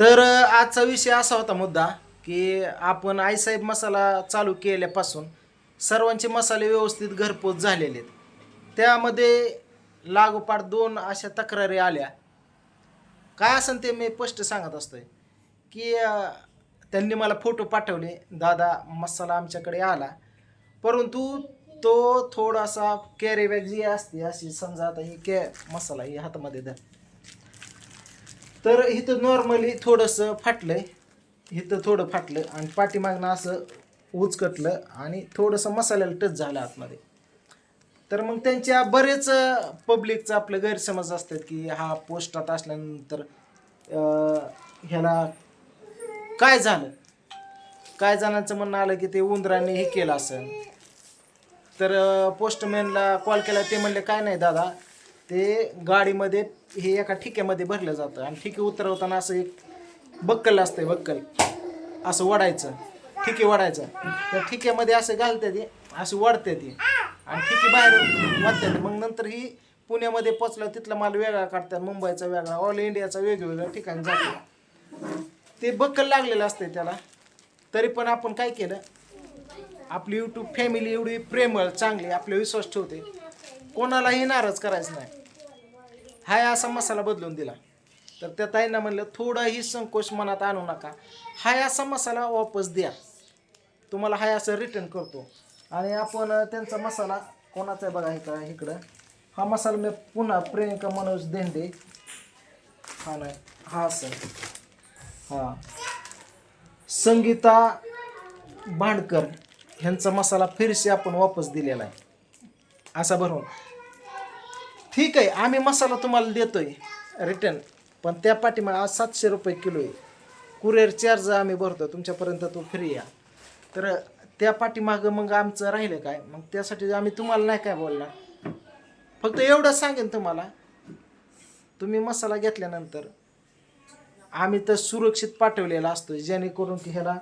तर आजचा विषय असा होता मुद्दा की आपण आईसाहेब मसाला चालू केल्यापासून सर्वांचे मसाले व्यवस्थित घरपोच झालेले आहेत. त्यामध्ये लागोपाठ दोन अशा तक्रारी आल्या. काय असेल ते मी स्पष्ट सांगत असतोय की त्यांनी मला फोटो पाठवले. दादा मसाला आमच्याकडे आला. परंतु तो थोडासा कॅरी बॅग जी असते अशी समजा आता ही कॅ मसाला ही हातामध्ये धर. तर इथं नॉर्मली थोडंसं फाटलंय. इथं थोडं फाटलं आणि पाठीमागनं असं उचकटलं आणि थोडंसं मसाल्याला टच झालं आतमध्ये. तर मग त्यांच्या बरेच पब्लिकचं आपलं गैरसमज असतात की हा पोस्टात असल्यानंतर ह्याला काय झालं? काय जणांचं म्हणणं आलं की ते उंदराने हे केलं असं तर पोस्टमॅनला कॉल केला ते म्हणले काय नाही दादा ते गाडीमध्ये हे एका ठिक्यामध्ये भरलं जातं आणि ठिके उतरवताना असं एक बक्कल असतंय बक्कल. असं वडायचं. ठिके वडायचं. त्या ठिक्यामध्ये असं घालते ते असं वडते ती. आणि ठिके बाहेर वाटते मग नंतर ही पुण्यामध्ये पोचलं तिथला माल वेगळा काढतात मुंबईचा वेगळा ऑल इंडियाचा वेगवेगळ्या ठिकाणी जातो ते बक्कल लागलेलं असतंय त्याला. तरी पण आपण काय केलं? आपली यूट्यूब फॅमिली एवढी प्रेमळ चांगली आपले विश्वास ठेवते. कोणालाही नाराज करायचं नाही. हाय असा मसाला बदलून दिला. तर त्या ताईंना म्हणलं थोडाही संकोच मनात आणू नका. हाय असा मसाला वापस द्या. तुम्हाला हाय असं रिटर्न करतो. आणि आपण त्यांचा मसाला कोणाचा आहे बघा इकडं इकडं. हा मसाला मी पुन्हा प्रियंका मनोज देंडे हा नाही हा सर. हा. संगीता भांडकर ह्यांचा मसाला फिरशी आपण वापस दिलेला आहे. असा भरून. ठीक आहे आम्ही मसाला तुम्हाला देतोय रिटर्न पण त्या पाठीमागे आज सातशे रुपये किलो आहे. कुरिअर चार्ज आम्ही भरतो तुमच्यापर्यंत तो फ्री या तर त्या पाठीमागं मग आमचं राहिलं काय? मग त्यासाठी आम्ही तुम्हाला नाही काय बोलणार. फक्त एवढं सांगेन तुम्हाला. तुम्ही मसाला घेतल्यानंतर आम्ही तर सुरक्षित पाठवलेला असतो जेणेकरून की ह्याला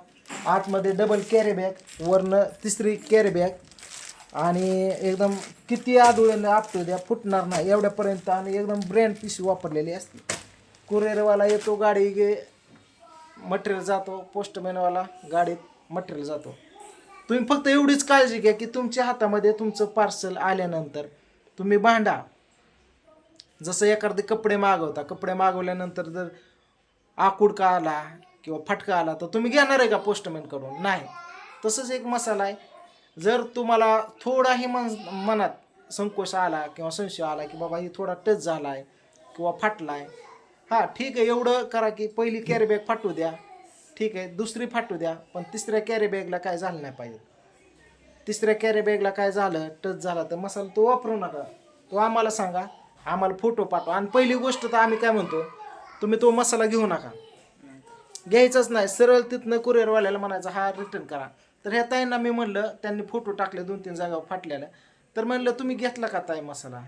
आतमध्ये डबल कॅरी बॅग वरनं तिसरी कॅरी बॅग आणि एकदम किती आदुळ्यानं आपटू द्या फुटणार नाही एवढ्यापर्यंत आणि एकदम ब्रँड पिशवी वापरलेली असते. कुरिअरवाला येतो गाडी गे मटेरियल जातो पोस्टमॅनवाला गाडीत मटेरियल जातो. तुम्ही फक्त एवढीच काळजी घ्या की तुमच्या हातामध्ये तुमचं पार्सल आल्यानंतर तुम्ही भांडा. जसं एखादे कपडे मागवता कपडे मागवल्यानंतर जर आकूड का आला किंवा फटका आला तर तुम्ही घेणार आहे का पोस्टमॅनकडून नाही. तसंच एक मसाला आहे. जर तुम्हाला थोडाही मन मनात संकोच आला किंवा संशय आला की बाबा हे थोडा टच झाला आहे किंवा फाटला आहे हां ठीक आहे एवढं करा की पहिली कॅरीबॅग फाटू द्या. ठीक आहे दुसरी फाटू द्या पण तिसऱ्या कॅरीबॅगला काय झालं नाही पाहिजे. तिसऱ्या कॅरीबॅगला काय झालं टच झाला तर मसाला तो वापरू नका. तो आम्हाला सांगा आम्हाला फोटो पाठवा. आणि पहिली गोष्ट तर आम्ही काय म्हणतो तुम्ही तो मसाला घेऊ नका. घ्यायचाच नाही सरळ तिथनं कुरिअरवाल्याला म्हणायचं हा रिटर्न करा. तर ह्या ताईंना मी म्हणलं त्यांनी फोटो टाकले दोन तीन जागा फाटलेल्या. तर म्हणलं तुम्ही घेतला का ताई मसाला?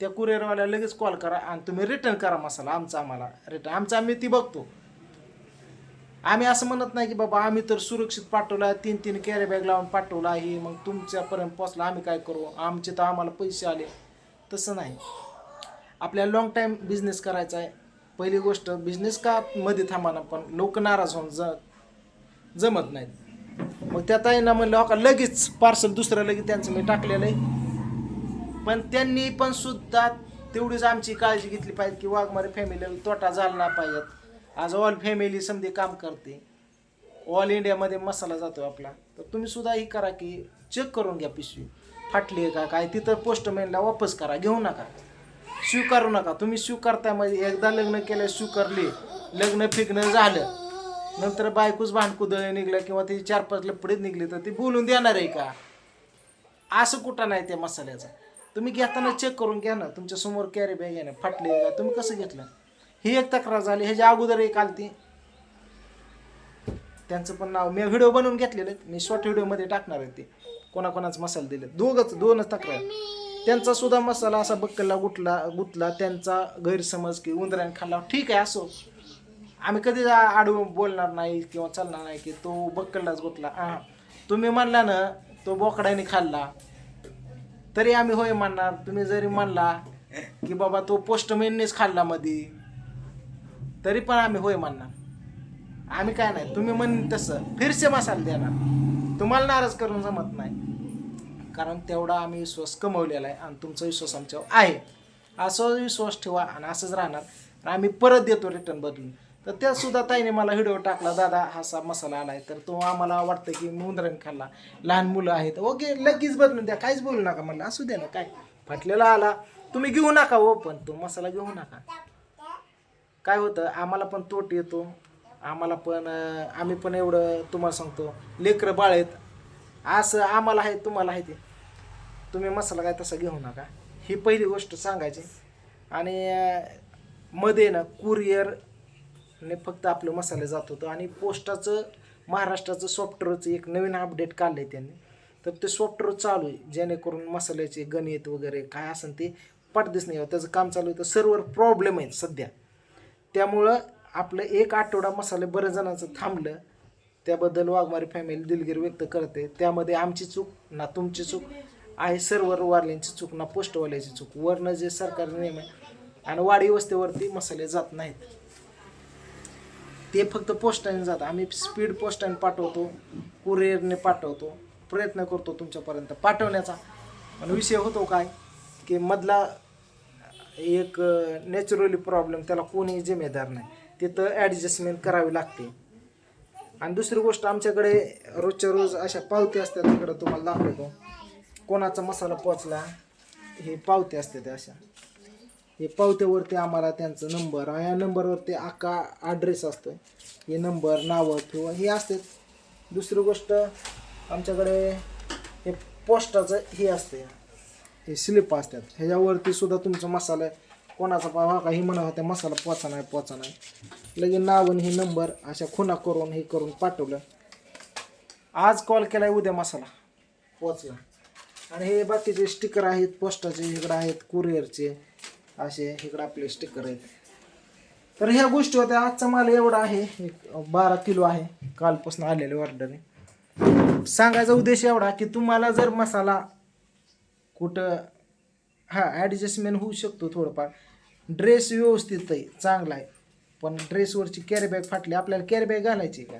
त्या कुरिअरवाल्या लगेच कॉल करा आणि तुम्ही रिटर्न करा मसाला आमचा आम्हाला. रिटर्न आमचा आम्ही ती बघतो. आम्ही असं म्हणत नाही की बाबा आम्ही तर सुरक्षित पाठवला तीन तीन कॅरी बॅग लावून पाठवला आहे मग तुमच्यापर्यंत पोचला आम्ही काय करू? आमचे तर आम्हाला पैसे आले. तसं नाही. आपल्याला लॉंग टाईम बिझनेस करायचा आहे. पहिली गोष्ट बिझनेस का मध्ये थांबाना पण लोक नाराज होऊन ज जमत नाहीत. मग त्या ताईंना म्हणलं हो का लगेच पार्सल दुसरं लगेच त्यांचं मी टाकलेलं आहे. पण त्यांनी पण सुद्धा तेवढीच आमची काळजी घेतली पाहिजे की वाघमारे फॅमिलीला तोटा झाला नाही पाहिजेत आज ऑल फॅमिली समधी काम करते. ऑल इंडियामध्ये मसाला जातो आपला. तर तुम्ही सुद्धा ही करा की चेक करून घ्या पिशवी. फाटली आहे का काय? तिथं पोस्टमॅनला वापस करा. घेऊ नका. स्वीकारू नका. तुम्ही स्वीकारताय म्हणजे एकदा लग्न केलं स्वीकारले. लग्न फिकणं झालं. नंतर बायकोच भांडकुदळ निघलं किंवा ती चार पाच लपडीत निघली तर ती बोलून देणार आहे का? असं कुठं नाही त्या मसाल्याचं. तुम्ही घेताना चेक करून घ्या ना. तुमच्यासमोर कॅरी बॅग आहे ना फाटली आहे का? तुम्ही कसं घेतलं? ही एक तक्रार झाली ह्याच्या अगोदर एक आलती. त्यांचं पण नाव मी व्हिडिओ बनवून घेतलेले मी शॉर्ट व्हिडिओमध्ये टाकणार आहे ते. कोणाकोणाचं मसाला दिले. दोघंच दोनच तक्रार. त्यांचा सुद्धा मसाला असा बक्कलला गुटला गुतला त्यांचा गैरसमज की उंदराने खाल्ला. ठीक आहे असो. आम्ही कधी आडू बोलणार नाही किंवा चालणार नाही की तो बक्कललाच गुतला. हां. तुम्ही म्हणला ना तो बोकड्याने खाल्ला. तरी आम्ही होय म्हणणार. तुम्ही जरी म्हणला की बाबा तो पोस्टमॅननेच खाल्ला मध्ये तरी पण आम्ही होय म्हणणार. आम्ही काय नाही. तुम्ही म्हण तसं. फिरसे मसाले देणार. तुम्हाला नाराज करून जमत नाही. कारण तेवढा आम्ही विश्वास कमवलेला आहे आणि तुमचा विश्वास आमच्यावर आहे. असा विश्वास ठेवा आणि असंच राहणार. आम्ही परत देतो रिटर्न बदलून. तर त्या सुद्धा ताईने मला व्हिडिओ टाकला दादा हा असा मसाला आलाय. तर तो आम्हाला वाटतं की मुंद्रण खाल्ला. लहान मुलं आहेत. ओके लगेच बदलून द्या. काहीच बोलू नका म्हणलं. असू द्या ना काय? फाटलेला आला. तुम्ही घेऊ नका हो पण तो मसाला घेऊ नका. काय होतं? आम्हाला पण तोट येतो. आम्हाला पण आम्ही पण एवढं तुम्हाला सांगतो लेकरं बाळ आहेत. असं आम्हाला आहे तुम्हाला आहे ते. तुम्ही मसाला काय तसा घेऊ नका. ही पहिली गोष्ट सांगायची. आणि मध्ये ना आणि फक्त आपले मसाले जात होतं. आणि पोस्टाचं महाराष्ट्राचं सॉफ्टवेअरचं एक नवीन अपडेट काढलं आहे त्यांनी. तर ते सॉफ्टवेअर चालू आहे. जेणेकरून मसाल्याचे गणित वगैरे काय असेल ते पटदिस नाही. त्याचं काम चालू आहे. तर सर्वर प्रॉब्लेम आहेत सध्या. त्यामुळं आपलं एक आठवडा मसाले बऱ्याच जणांचं थांबलं. त्याबद्दल वाघमारी फॅमिली दिलगिरी व्यक्त करते. त्यामध्ये आमची चूक ना तुमची चूक आहे. सर्वर वारल्यांची चूक ना पोस्टवाल्याची चूक. वरनं जे सरकारी नियम आहे आणि वाडी वस्तीवरती मसाले जात नाहीत. ते फक्त पोस्टाने जातं. आम्ही स्पीड पोस्टाने पाठवतो कुरिअरने पाठवतो प्रयत्न करतो तुमच्यापर्यंत पाठवण्याचा. पण विषय होतो काय की मधला एक नॅचरली प्रॉब्लेम त्याला कोणी जिम्मेदार नाही. तिथं ॲडजस्टमेंट करावी लागते. आणि दुसरी गोष्ट आमच्याकडे रोजच्या रोज अशा पावती असतात तिकडं तुम्हाला दाखवतो. कोणाचा मसाला पोचला हे पावती असते त्या अशा. हे पावत्यावरती आम्हाला त्यांचा नंबर या नंबरवरती अख्खा ॲड्रेस असतो हे नंबर नावं किंवा हे असतात दुसरी गोष्ट आमच्याकडे हे पोस्टाचं हे असते. हे स्लिप असतात. ह्याच्यावरती सुद्धा तुमचा मसाला कोणाचा पावा काही म्हणा होता मसाला पोचा नाही पोचा नाही. लगेच नावन हे नंबर अशा खुना करून हे करून पाठवलं. आज कॉल केलाय उद्या मसाला. पोचला. आणि हे बाकीचे स्टिकर आहेत पोस्टाचे इकडं आहेत कुरिअरचे असे इकडं आपले स्टिकर आहेत. तर ह्या गोष्टी होत्या. आजचा माल एवढा आहे. एक बारा किलो आहे. कालपासून आलेले ऑर्डर सांगायचा उद्देश एवढा की तुम्हाला जर मसाला कुठं हां ॲडजस्टमेंट होऊ शकतो थोडंफार. ड्रेस व्यवस्थित आहे. चांगला आहे. पण ड्रेसवरची कॅरी बॅग फाटली. आपल्याला कॅरी बॅग घालायची का?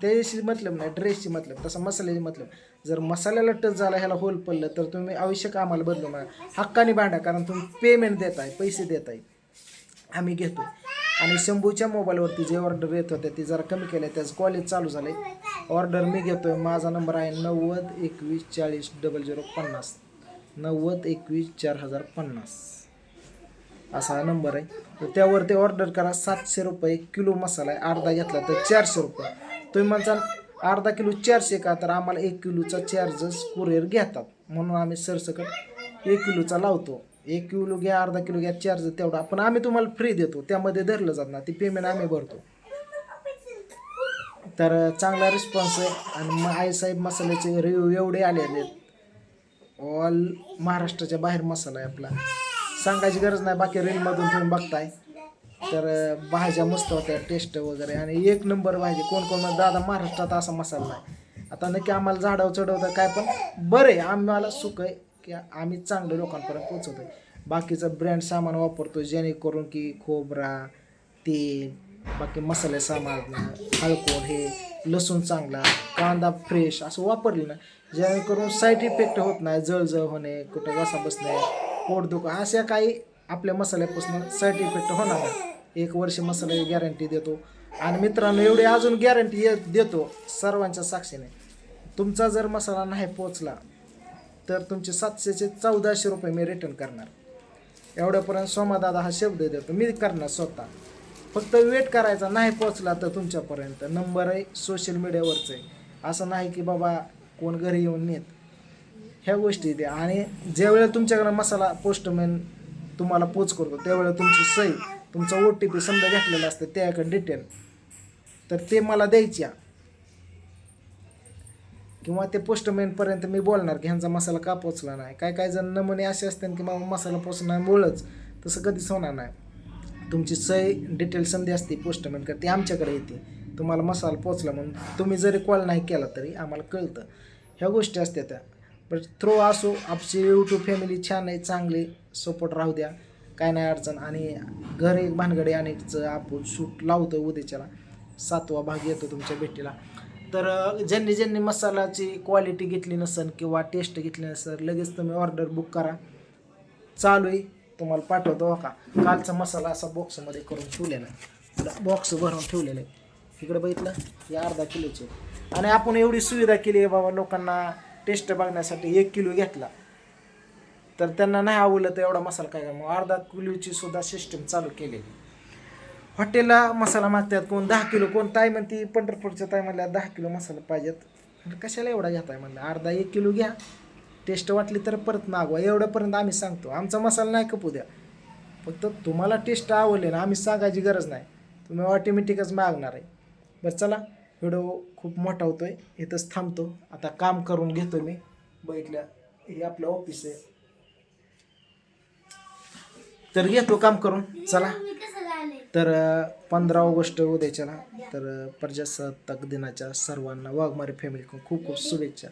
त्याच्याशी मतलब नाही. ड्रेसची मतलब. तसं मसाल्याची मतलब. जर मसाल्याला टच झाला ह्याला होल पडलं तर तुम्ही आवश्यक आम्हाला बदलू नका. हक्काने भांडा कारण तुम्ही पेमेंट देताय पैसे देताय. आम्ही घेतो. आणि शंभूच्या मोबाईलवरती जे ऑर्डर येत होते ते जरा कमी केले त्याचं कॉलेज चालू झालं आहे ऑर्डर मी घेतो आहे माझा नंबर आहे नव्वद एकवीस चाळीस डबल झिरो पन्नास. नव्वद एकवीस चार हजार पन्नास. असा हा नंबर आहे. तर त्यावरती ऑर्डर करा. सातशे रुपये किलो मसाला आहे. अर्धा घेतला तर चारशे रुपये. तुम्ही म्हणसाल अर्धा किलो चारशे का तर आम्हाला एक किलोचा चार्जेस कुरिअर घेतात. म्हणून आम्ही सरसकट एक किलोचा लावतो. एक किलो घ्या अर्धा किलो घ्या चार्ज तेवढा. पण आम्ही तुम्हाला फ्री देतो. त्यामध्ये धरलं जात ना ती पेमेंट आम्ही भरतो. तर चांगला रिस्पॉन्स आहे. आणि मग आईसाहेब मसाल्याचे रिव्ह्यू एवढे आलेले आहेत. ऑल महाराष्ट्राच्या बाहेर मसाला आहे आपला. सांगायची गरज नाही. बाकी रीलमधून तुम्ही बघताय. तर भाज्या मस्त होत्या टेस्ट वगैरे. आणि एक नंबर भाजी कोण कोण दादा महाराष्ट्रात असा मसाला नाही. आता नक्की आम्हाला झाडावर चढवतं काय पण बरं आहे आम्हाला सुख आहे की आम्ही चांगलं लोकांपर्यंत पोचवतो बाकीचं ब्रँड सामान वापरतो जेणेकरून की खोबरा तेल बाकी मसाले सामान हळकोण हे लसूण चांगला कांदा फ्रेश असं वापरले ना जेणेकरून साईड इफेक्ट होत नाही जळजळ होणे कुठं घसा बसणे पोट दुखा अशा काही आपल्या मसाल्यापासून साईड इफेक्ट होणार नाही. एक वर्ष मसाल्याची गॅरंटी देतो. आणि मित्रांनो एवढी अजून गॅरंटी देतो सर्वांच्या साक्षीने. तुमचा जर मसाला नाही पोचला तर तुमचे सातशेचे चौदाशे रुपये मी रिटर्न करणार. एवढ्यापर्यंत सोमादादा हा शब्द देतो. मी करणार स्वतः. फक्त वेट करायचा नाही पोचला तर तुमच्यापर्यंत. नंबर आहे सोशल मीडियावरचं आहे असं नाही की बाबा कोण घरी येऊन नेत. ह्या गोष्टी द्या. आणि ज्यावेळेला तुमच्याकडे मसाला पोस्टमॅन तुम्हाला पोच करतो त्यावेळेला तुमची सही तुमचा ओ टी पी समजा घेतलेला असतं त्याकडे डिटेल तर ते मला द्यायच्या. किंवा ते पोस्टमॅनपर्यंत मी बोलणार की ह्यांचा मसाला का पोचला नाही? काय काय जण नमुने असे असतात की बाबा मसाला पोचणार बोलच तसं कधीच होणार नाही. तुमची सही डिटेल संधी असते पोस्टमॅनकडे ती आमच्याकडे येते. तुम्हाला मसाला पोचला म्हणून. तुम्ही जरी कॉल नाही केला तरी आम्हाला कळतं. ह्या गोष्टी असत्या त्या. पण थ्रो असो आपची यूट्यूब फॅमिली छान आहे चांगली सपोर्ट राहू द्या. काय नाही अडचण. आणि घर एक भानगडे अनेकचं आपण शूट लावतो उद्याच्याला. सातवा भाग येतो तुमच्या भेटीला. तर ज्यांनी ज्यांनी मसालाची क्वालिटी घेतली नसेल किंवा टेस्ट घेतली नसेल लगेच तुम्ही ऑर्डर बुक करा. चालू आहे. तुम्हाला पाठवतो हो का? कालचा मसाला असा बॉक्समध्ये करून ठेवलेला. आहे बॉक्स भरून ठेवलेला आहे. इकडे बघितलं? हे अर्धा किलोचे. आणि आपण एवढी सुविधा केली आहे बाबा लोकांना टेस्ट बघण्यासाठी. एक किलो घेतला. तर त्यांना नाही आवडलं तर एवढा मसाला काय मग अर्धा किलोची सुद्धा सिस्टम चालू केलेली हॉटेलला मसाला मागतात कोण? दहा किलो. कोण? ताई म्हणते पंढरपूरच्या ताई म्हणल्या दहा किलो मसाला पाहिजेत. कशाला एवढा घेताय म्हणलं? अर्धा एक किलो घ्या. टेस्ट वाटली तर परत मागवा. एवढ्यापर्यंत आम्ही सांगतो. आमचा मसाला नाही कपू द्या. फक्त तुम्हाला टेस्ट आवडले ना आम्ही सांगायची गरज नाही. तुम्ही ऑटोमॅटिकच मागणार आहे. बरं चला. व्हिडिओ खूप मोठा होतो आहे इथंच थांबतो. आता काम करून घेतो मी. बघितलं हे आपलं ऑफिस आहे. तर घेतो काम करून चला. तर पंधरा ऑगस्ट उद्याच्याला. तर प्रजासत्ताक दिनाच्या सर्वांना वाघमारे फॅमिली खूप खूप शुभेच्छा.